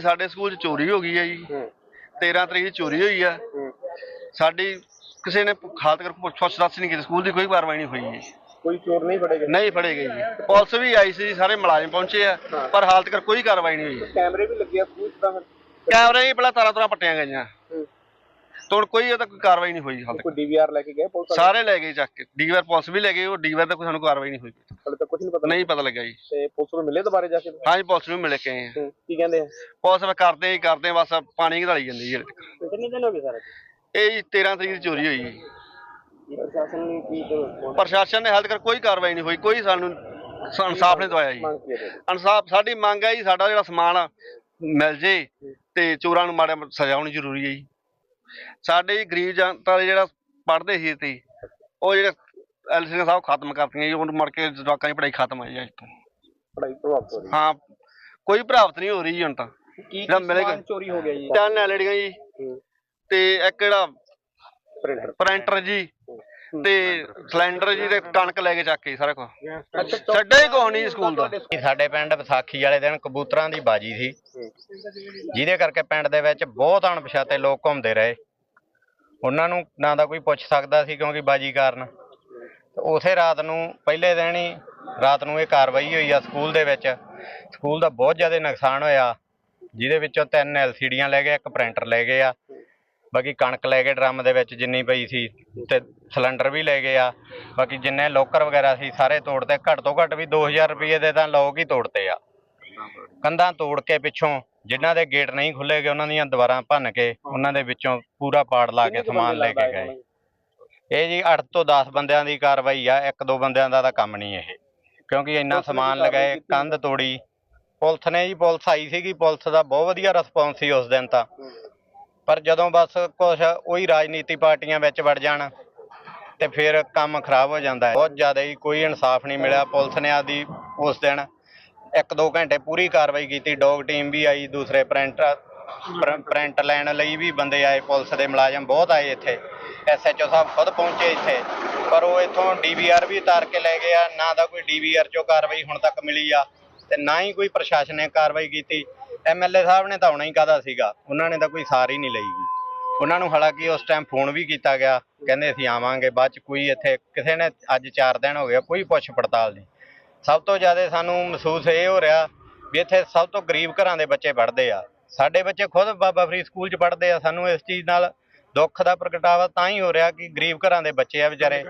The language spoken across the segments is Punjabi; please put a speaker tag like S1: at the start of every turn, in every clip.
S1: ਸਾਡੇ ਸਕੂਲ 'ਚ ਚੋਰੀ ਹੋ ਗਈ ਹੈ ਜੀ। 13 ਤਰੀਕ ਦੀ ਚੋਰੀ ਹੋਈ ਆ। ਸਾਡੀ ਕਿਸੇ ਨੇ ਹਾਲਤ ਕਰ ਪੁੱਛ ਦੱਸ ਨਹੀਂ ਕੀਤੀ। ਸਕੂਲ ਦੀ ਕੋਈ ਕਾਰਵਾਈ ਨਹੀਂ ਹੋਈ ਜੀ।
S2: ਕੋਈ ਚੋਰ ਨਹੀਂ ਫੜੇ ਗਏ?
S1: ਨਹੀਂ ਫੜੇ ਗਏ ਜੀ। ਪੁਲਿਸ ਵੀ ਆਈ ਸੀ ਸਾਰੇ ਮੁਲਾਜ਼ਮ ਪਹੁੰਚੇ ਆ। ਪਰ ਹਾਲਤ ਕਰ ਕੋਈ ਕਾਰਵਾਈ ਨਹੀਂ ਹੋਈ।
S2: ਕੈਮਰੇ ਵੀ ਲੱਗੇ ਆ ਸਕੂਲ ਤਾਂ।
S1: ਕੈਮਰੇ ਹੀ ਪਹਿਲਾਂ ਤਾਰਾਂ ਤਾਰਾਂ ਪੱਟੀਆਂ ਗਈਆਂ। ਤੇ ਹੁਣ ਕੋਈ ਉਹਦਾ ਕੋਈ ਕਾਰਵਾਈ ਨਹੀਂ ਹੋਈ ਹਾਲ ਤੱਕ।
S2: ਕੋਈ ਡੀਵੀਆਰ ਲੈ ਕੇ ਗਏ ਪੁਲਿਸ ਵਾਲੇ?
S1: ਸਾਰੇ ਲੈ ਗਏ ਚੱਕ ਕੇ। ਡੀਵਰ ਪੁਲਿਸ ਵੀ ਲੈ ਗਏ ਉਹ ਡੀਵਰ ਦਾ ਕੋਈ ਸਾਨੂੰ ਕਾਰਵਾਈ ਨਹੀਂ ਹੋਈ।
S2: ਹਾਲੇ ਤੱਕ ਕੁਝ ਨਹੀਂ ਪਤਾ
S1: ਨਹੀਂ ਪਤਾ ਲੱਗਾ ਜੀ।
S2: ਤੇ ਪੁਲਿਸ ਨੂੰ ਮਿਲੇ ਦੁਬਾਰੇ ਜਾ ਕੇ?
S1: ਹਾਂਜੀ ਪੁਲਿਸ ਨੂੰ ਮਿਲ ਕੇ ਆਏ ਆ।
S2: ਹੂੰ, ਕੀ ਕਹਿੰਦੇ ਆ?
S1: ਪੁਲਿਸ ਵੀ ਕਰਦੇ ਹੀ ਕਰਦੇ ਬਸ ਪਾਣੀ ਘੜਾਈ ਜਾਂਦੀ ਜੀ ਹਲੇ ਤੱਕ।
S2: ਕਿੰਨੇ ਦਿਨ ਹੋ ਗਏ ਸਰ?
S1: ਇਹ ਜੀ 13 ਤਰੀਕ ਦੀ ਚੋਰੀ ਹੋਈ ਜੀ।
S2: ਪ੍ਰਸ਼ਾਸਨ ਨੇ ਕੀ
S1: ਪ੍ਰਸ਼ਾਸਨ ਨੇ ਹਾਲ ਤੱਕ ਕੋਈ ਕਾਰਵਾਈ ਨਹੀਂ ਹੋਈ ਕੋਈ ਸਾਨੂੰ ਸਾਨੂੰ ਇਨਸਾਫ ਨਹੀਂ ਦਵਾਇਆ ਜੀ।
S2: ਮੰਗ ਕੀ ਹੈ
S1: ਇਨਸਾਫ ਸਾਡੀ ਮੰਗ ਹੈ ਜੀ ਸਾਡਾ ਜਿਹੜਾ ਸਮਾਨ ਆ, ਮਿਲ ਜੇ ਤੇ ਚੋਰਾਂ ਨੂੰ ਮਾੜਾ ਮੋਟਾ ਸਜ਼ਾ ਹੋਣੀ ਜ਼ਰੂਰੀ ਹੈ ਜੀ। ਸਾਡੇ ਗਰੀਬ ਜਨਤਾ ਦੇ ਜਿਹੜਾ ਪੜ੍ਹਦੇ ਸੀ ਤੇ ਉਹ ਜਿਹੜੇ ਐਲਸੀਆਂ ਸਾਹਿਬ ਖਤਮ ਕਰਤੀਆਂ ਜੀ ਹੁਣ ਮੁੜ ਕੇ ਜਵਾਕਾਂ ਦੀ ਪੜ੍ਹਾਈ ਖਤਮ ਹੈ ਜੀ ਅੱਜ ਤੋਂ
S2: ਪੜਾਈ ਪ੍ਰਭਾਵਿਤ ਹੋ ਰਹੀ
S1: ਹਾਂ। ਕੋਈ ਪ੍ਰਾਪਤ ਨਹੀਂ ਹੋ ਰਹੀ ਜੀ ਹੁਣ ਤਾਂ।
S2: ਕੀ
S1: ਜਿਹੜਾ
S2: ਚੋਰੀ ਹੋ ਗਿਆ ਜੀ?
S1: ਤਿੰਨ ਐਲਡੀਆਂ ਜੀ ਤੇ ਇੱਕ ਜਿਹੜਾ
S2: ਪ੍ਰਿੰਟਰ।
S1: ਪ੍ਰਿੰਟਰ ਜੀ। ਤੇ ਸਿਲੰਡਰ ਜੀ ਤੇ ਕਣਕ ਲੈ ਕੇ ਚੱਕ ਕੇ ਸਾਰਾ ਕੁਝ ਛੱਡਿਆ ਹੀ ਕੁਛ ਨਹੀਂ ਸਕੂਲ ਦਾ।
S3: ਸਾਡੇ ਪਿੰਡ ਵਿਸਾਖੀ ਵਾਲੇ ਦਿਨ ਕਬੂਤਰਾਂ ਦੀ ਬਾਜੀ ਸੀ। ਜਿਹਦੇ ਕਰਕੇ ਪਿੰਡ ਦੇ ਵਿੱਚ ਬਹੁਤ ਅਣਪਛਾਤੇ ਲੋਕ ਘੁੰਮਦੇ ਰਹੇ। ਉਹਨਾਂ ਨੂੰ ਨਾ ਦਾ ਕੋਈ ਪੁੱਛ ਸਕਦਾ ਸੀ ਕਿਉਂਕਿ ਬਾਜੀ ਕਾਰਨ। ਉਸੇ ਰਾਤ ਨੂੰ ਪਹਿਲੇ ਦਿਨ ਹੀ ਰਾਤ ਨੂੰ ਇਹ ਕਾਰਵਾਈ ਹੋਈ ਆ ਸਕੂਲ ਦੇ ਵਿੱਚ। ਸਕੂਲ ਦਾ ਬਹੁਤ ਜ਼ਿਆਦਾ ਨੁਕਸਾਨ ਹੋਇਆ। ਜਿਹਦੇ ਵਿੱਚੋਂ ਤਿੰਨ ਐਲਸੀਡੀਆਂ ਲੈ ਗਏ ਇੱਕ ਪ੍ਰਿੰਟਰ ਲੈ ਗਏ ਆ। ਬਾਕੀ ਕਣਕ ਲੈ ਗਏ ਡਰਮ ਦੇ ਵਿੱਚ ਜਿੰਨੀ ਪਈ ਸੀ ਤੇ ਸਿਲੰਡਰ ਵੀ ਲੈ ਗਏ ਆ। ਬਾਕੀ ਜਿੰਨੇ ਲੋਕਰ ਵਗੈਰਾ ਸੀ ਸਾਰੇ ਤੋੜਤੇ ਘੱਟ ਤੋਂ ਘੱਟ ਵੀ 2000 ਰੁਪਏ ਦੇ ਤਾਂ ਲੋਕ ਹੀ ਤੋੜਤੇ ਆ। ਕੰਧਾਂ ਤੋੜ ਕੇ ਪਿੱਛੋਂ ਜਿਨ੍ਹਾਂ ਦੇ ਗੇਟ ਨਹੀਂ ਖੁੱਲੇ ਗਏ ਉਹਨਾਂ ਦੀਆਂ ਦੀਵਾਰਾਂ ਭੰਨ ਕੇ ਉਹਨਾਂ ਦੇ ਵਿੱਚੋਂ ਪੂਰਾ ਪਾੜ ਲਾ ਕੇ ਸਮਾਨ ਲੈ ਕੇ ਗਏ। ਇਹ ਜੀ 8 ਤੋਂ 10 ਬੰਦਿਆਂ ਦੀ ਕਾਰਵਾਈ ਆ ਇੱਕ ਦੋ ਬੰਦਿਆਂ ਦਾ ਤਾਂ ਕੰਮ ਨਹੀਂ ਇਹ। ਕਿਉਂਕਿ ਇੰਨਾ ਸਮਾਨ ਲਗਾਏ ਕੰਧ ਤੋੜੀ। ਪੁਲਿਸ ਨੇ ਜੀ ਪੁਲਿਸ ਆਈ ਸੀਗੀ ਪੁਲਿਸ ਦਾ ਬਹੁਤ ਵਧੀਆ ਰਿਸਪੌਂਸ ਸੀ ਉਸ ਦਿਨ ਤਾਂ। ਪਰ ਜਦੋਂ ਬਸ ਕੁਛ ਉਹੀ ਰਾਜਨੀਤੀ ਪਾਰਟੀਆਂ ਵਿੱਚ ਵੜ ਜਾਣ ਤੇ ਫਿਰ ਕੰਮ ਖਰਾਬ ਹੋ ਜਾਂਦਾ ਹੈ। ਬਹੁਤ ਜ਼ਿਆਦਾ ਹੀ ਕੋਈ ਇਨਸਾਫ ਨਹੀਂ ਮਿਲਿਆ। ਪੁਲਿਸ ਨੇ ਆਦੀ ਉਸ ਦਿਨ ਇੱਕ ਦੋ ਘੰਟੇ ਪੂਰੀ ਕਾਰਵਾਈ ਕੀਤੀ। ਡੌਗ ਟੀਮ ਵੀ ਆਈ, ਦੂਸਰੇ ਪ੍ਰਿੰਟ ਪ੍ਰਿੰਟ ਲੈਣ ਲਈ ਵੀ ਬੰਦੇ ਆਏ। ਪੁਲਿਸ ਦੇ ਮੁਲਾਜ਼ਮ ਬਹੁਤ ਆਏ ਇੱਥੇ। ਐਸਐਚਓ ਸਾਹਿਬ ਖੁਦ ਪਹੁੰਚੇ ਇੱਥੇ। ਪਰ ਉਹ ਇੱਥੋਂ ਡੀਵੀਆਰ ਵੀ ਉਤਾਰ ਕੇ ਲੈ ਗਏ ਆ। ਨਾ ਦਾ ਕੋਈ ਡੀਵੀਆਰ ਚੋਂ ਕਾਰਵਾਈ ਹੁਣ ਤੱਕ ਮਿਲੀ ਆ ਤੇ ਨਾ ਹੀ ਕੋਈ ਪ੍ਰਸ਼ਾਸਨ ਨੇ ਕਾਰਵਾਈ ਕੀਤੀ। ਐਮਐਲਏ ਸਾਹਿਬ ਨੇ ਤਾਂ ਆਉਣਾ ਹੀ ਕਾਹਦਾ ਸੀਗਾ। ਉਹਨਾਂ ਨੇ ਤਾਂ ਕੋਈ ਸਾਰ ਹੀ ਨਹੀਂ ਲਈ ਉਹਨਾਂ ਨੂੰ ਹਾਲਾਂਕਿ ਉਸ ਟਾਈਮ ਫੋਨ ਵੀ ਕੀਤਾ ਗਿਆ। ਕਹਿੰਦੇ ਅਸੀਂ ਆਵਾਂਗੇ, ਬਾਅਦ ਚ ਕੋਈ ਇੱਥੇ ਕਿਸੇ ਨੇ ਅੱਜ 4 ਦਿਨ ਹੋ ਗਏ, ਕੋਈ ਪੁੱਛ ਪੜਤਾਲ ਨਹੀਂ। ਸਭ ਤੋਂ ਜ਼ਿਆਦਾ ਸਾਨੂੰ ਮਹਿਸੂਸ ਇਹ ਹੋ ਰਿਹਾ ਵੀ ਇੱਥੇ ਸਭ ਤੋਂ ਗਰੀਬ ਘਰਾਂ ਦੇ ਬੱਚੇ ਪੜ੍ਹਦੇ ਆ। ਸਾਡੇ ਬੱਚੇ ਖੁਦ ਬਾਬਾ ਫਰੀਦ ਸਕੂਲ 'ਚ ਪੜ੍ਹਦੇ ਆ। ਸਾਨੂੰ ਇਸ ਚੀਜ਼ ਨਾਲ ਦੁੱਖ ਦਾ ਪ੍ਰਗਟਾਵਾ ਤਾਂ ਹੀ ਹੋ ਰਿਹਾ ਕਿ ਗਰੀਬ ਘਰਾਂ ਦੇ ਬੱਚੇ ਆ ਵਿਚਾਰੇ।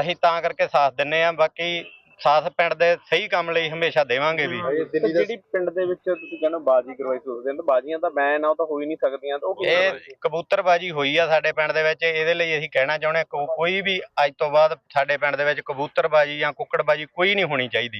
S3: ਅਸੀਂ ਤਾਂ ਕਰਕੇ ਸਾਥ ਦਿੰਨੇ ਆ। ਬਾਕੀ ਸਾਥ ਪਿੰਡ ਦੇ ਸਹੀ ਕੰਮ ਲਈ ਹਮੇਸ਼ਾ ਦੇਵਾਂਗੇ ਵੀ।
S2: ਜਿਹੜੀ ਪਿੰਡ ਦੇ ਵਿੱਚ ਤੁਸੀਂ ਕਹਿੰਦੇ ਹੋ ਬਾਜੀ ਕਰਵਾਈ ਸੀ ਉਸ ਦਿਨ ਤਾਂ ਬਾਜੀਆਂ ਤਾਂ ਬੈਨ ਆ ਉਹ ਤਾਂ ਹੋ ਹੀ ਨਹੀਂ ਸਕਦੀਆਂ ਤਾਂ ਉਹ ਕੀ
S3: ਇਹ ਕਬੂਤਰਬਾਜੀ ਹੋਈ ਆ ਸਾਡੇ ਪਿੰਡ ਦੇ ਵਿੱਚ ਇਹਦੇ ਲਈ ਅਸੀਂ ਕਹਿਣਾ ਚਾਹੁੰਦੇ ਹਾਂ ਕੋ- ਕੋਈ ਵੀ ਅੱਜ ਤੋਂ ਬਾਅਦ ਸਾਡੇ ਪਿੰਡ ਦੇ ਵਿੱਚ ਕਬੂਤਰਬਾਜੀ ਜਾਂ ਕੁੱਕੜਬਾਜੀ ਕੋਈ ਨਹੀਂ ਹੋਣੀ ਚਾਹੀਦੀ।